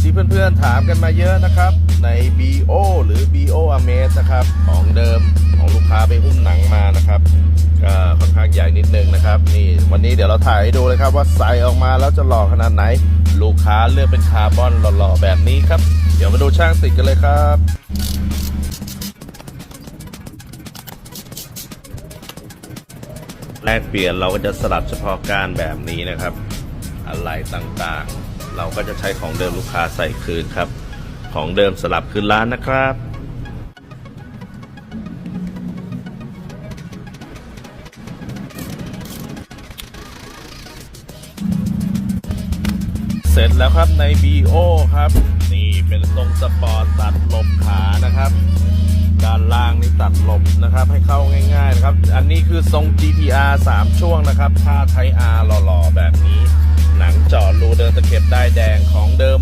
ที่เพื่อนๆถามกันมาเยอะนะครับ ใน BO หรือ BO a m a z e นะครับ ของเดิมของลูกค้าไปหุ้มหนังมานะครับก็ค่อนข้างใหญ่นิดนึงนะครับ นี่วันนี้เดี๋ยวเราถ่ายให้ดูเลยครับ ว่าใส่ออกมาแล้วจะหล่อขนาดไหน ลูกค้าเลือกเป็นคาร์บอนหล่อๆแบบนี้ครับ เดี๋ยวมาดูช่างติดกันเลยครับแลกเปลี่ยนเราก็จะสลับเฉพาะการแบบนี้นะครับ อะไรต่างๆ เราก็จะใช้ของเดิมลูกค้าใส่คืนครับ ของเดิมสลับคืนร้านนะครับเสร็จแล้วครับใน BO ครับ นี่เป็นทรงสปอร์ตตัดหลบขานะครับ ด้านล่างนี่ตัดหลบนะครับ ให้เข้าง่ายๆนะครับ อันนี้คือทรง GTR 3 ช่วงนะครับท่าไทย R หล่อๆแบบ จะเดินตะเข็บได้แดงของเดิม